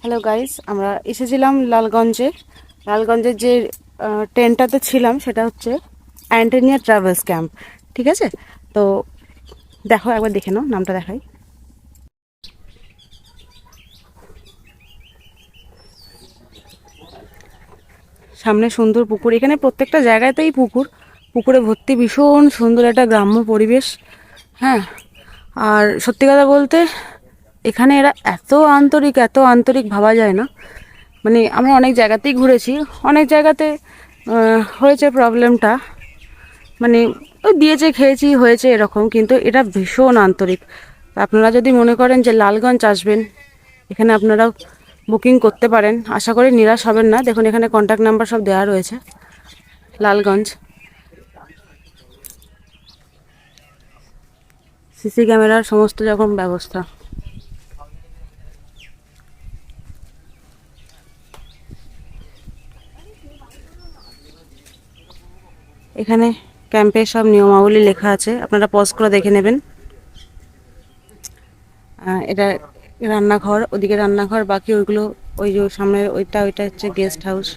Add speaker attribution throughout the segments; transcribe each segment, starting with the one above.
Speaker 1: Hello guys আমরা এসেছিলাম লালগঞ্জে। লালগঞ্জের যে ট্রেনটাতে ছিলাম, সেটা হচ্ছে অ্যান্টেনিয়া ট্রাভেলস ক্যাম্প। ঠিক আছে? তো দেখো, একবার দেখে নাও, নামটা দেখাই। সামনে সুন্দর পুকুর। এখানে প্রত্যেকটা জায়গাতেই পুকুর। পুকুরে ভর্তি ভীষণ সুন্দর একটা গ্রাম্য পরিবেশ। হ্যাঁ? আর সত্যি কথা বলতে এখানে এরা এত আন্তরিক এত আন্তরিক ভাবা যায় না। মানে আমরা অনেক জায়গাতেই ঘুরেছি। অনেক জায়গাতে হয়েছে প্রবলেমটা। মানে ওই দিয়েছে, খেয়েছি, হয়েছে এরকম, কিন্তু এটা ভীষণ আন্তরিক। আপনারা যদি মনে করেন যে লালগঞ্জ আসবেন, এখানে আপনারা বুকিং করতে পারেন। আশা করি নিরাশ হবেন না। দেখুন, এখানে কন্ট্যাক্ট নাম্বার সব দেওয়া রয়েছে। লালগঞ্জ। সিসি ক্যামেরার সমস্ত রকম ব্যবস্থা। এখানে ক্যাম্পের সব নিয়মাবলী লেখা আছে। আপনারা পজ করে দেখে নেবেন। এটা রান্নাঘর, ওদিকে রান্নাঘর, বাকি ওইগুলো, ওই যে সামনের ওইটা ওইটা হচ্ছে গেস্ট হাউস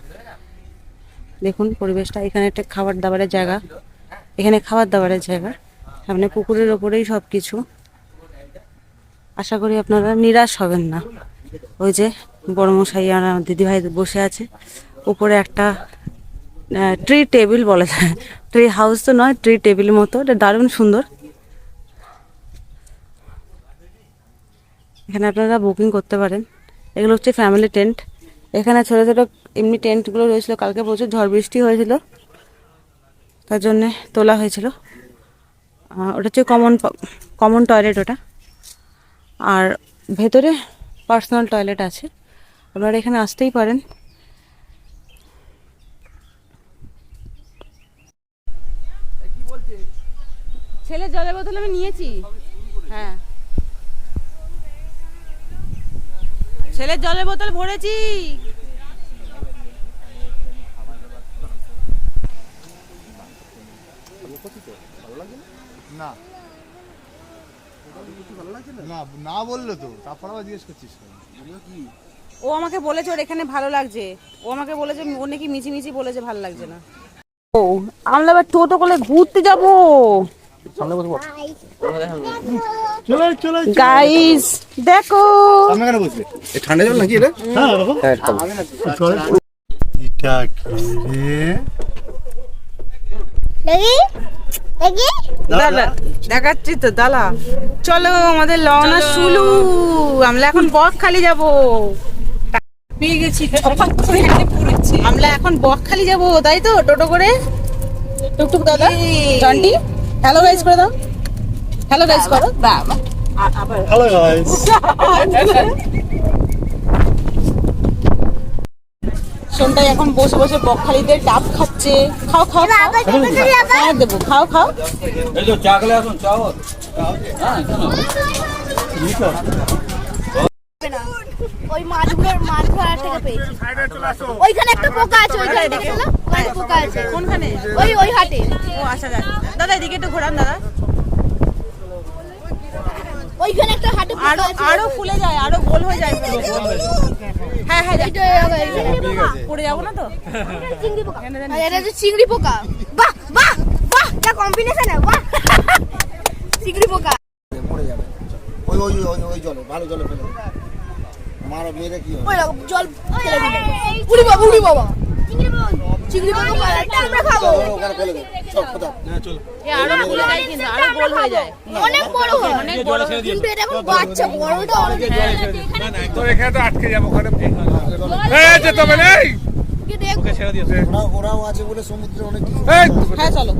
Speaker 1: দেখুন পরিবেশটা, এখানে একটা খাবার দাবারের জায়গা। এখানে খাবার দাবারের জায়গা। সামনে পুকুরের ওপরেই সব কিছু আশা করি আপনারা নিরাশ হবেন না। ওই যে বড়মশাই আর দিদিভাই বসে আছে। উপরে একটা ট্রি টেবিল বলা। যায় ট্রি হাউস তো নয় ট্রি টেবিল মতো। এটা দারুণ সুন্দর। এখানে আপনারা বুকিং করতে পারেন। এগুলো হচ্ছে ফ্যামিলি টেন্ট এখানে ছোটো ছোটো এমনি টেন্টগুলো রয়েছিল। কালকে প্রচুর ঝড় বৃষ্টি হয়েছিল। তার জন্যে তোলা হয়েছিল। ওটা হচ্ছে কমন কমন টয়লেট ওটা। আর ভেতরে পার্সোনাল টয়লেট আছে। আপনারা এখানে আসতেই পারেন ছেলের জলের বোতল আমি নিয়েছি। হ্যাঁ। ছেলের জলের বোতল ভরেছি।
Speaker 2: না। না না বলল তো তারপর আবার জিজ্ঞেস করছিস কেন?
Speaker 1: ও আমাকে বলেছে ওর এখানে ভালো লাগছে। ও আমাকে বলেছে ও নাকি মিছি মিছি বলেছে ভালো লাগছে না। ও আমরা এবার টোটো করে ঘুরতে যাব। গাইস দেখো।
Speaker 2: সামনে কেন বসবে?
Speaker 3: এ ঠান্ডা জল নাকি এটা?
Speaker 2: হ্যাঁ বাবা।
Speaker 3: হ্যাঁ।
Speaker 2: এটা কি রে?
Speaker 4: দেখি দেখি।
Speaker 1: দাদা দেখাচ্ছি তো দাদা। চলো আমাদের লওনা শুলু আমরা এখন বকখালি যাব। পেয়ে গেছি আমরা এখন বকখালি যাব তাই তো টোটো করে? টুকটুক দাদা। জন্টি? হ্যালো গাইস করে দাও হ্যালো গাইস করো বাবা
Speaker 2: হ্যালো গাইস
Speaker 1: সোনটাই এখন বসে বসে বকখালিতে ডাব খাচ্ছে। খাও খাও খাও। হ্যাঁ দেবো। খাও খাও।
Speaker 4: ওই মাছগুলোর মাছ পেয়েছি। ওইখানে একটা পোকা আছে ওইখানে দেখেছিল ওইখানে পোকা আছে?
Speaker 1: কোনখানে?
Speaker 4: ওই ওই হাটে।
Speaker 1: ও আচ্ছা। দাদা এদিকে একটু ঘোরান দাদা।
Speaker 4: ওইখানে একটা হাটে আরও
Speaker 1: আরও ফুলে যায় আরও গোল হয়ে যায় হ্যাঁ হ্যাঁ যাই।
Speaker 4: এটা চিংড়ি পোকা?
Speaker 1: পড়ে যাব না তো?
Speaker 4: চিংড়ি পোকা। এটা হচ্ছে চিংড়ি পোকা। বাহ বাহ বাহ যা কম্বিনেশন বাহ। চিংড়ি পোকা।
Speaker 3: ওই ওই ওই ওই জলে ভালো জলে ফেলে দেবে। আমার মেয়েরা কি হয়
Speaker 4: ওই রকম জল ফেলে দিবে। উড়ি বাবা উড়ি বাবা। চিংড়ি পোকা পালাটা আমরা খাব।
Speaker 3: চলো, ওখানে ফেলে দেবে চল কোথাও।
Speaker 1: এ আরও ফুলে যায় কিন্তু আরও গোল হয়ে যায়।
Speaker 4: অনেক বড় হয়। অনেক বড় কিন্তু এটা এখন বাচ্চা বড়টা অনেক
Speaker 5: তো এখানে তো আটকে যাব ওখানে এই না এই
Speaker 4: দেখো।
Speaker 3: ওরা ওরাও আছে বলে সমুদ্রে অনেক
Speaker 5: এই,
Speaker 1: হ্যাঁ চলো।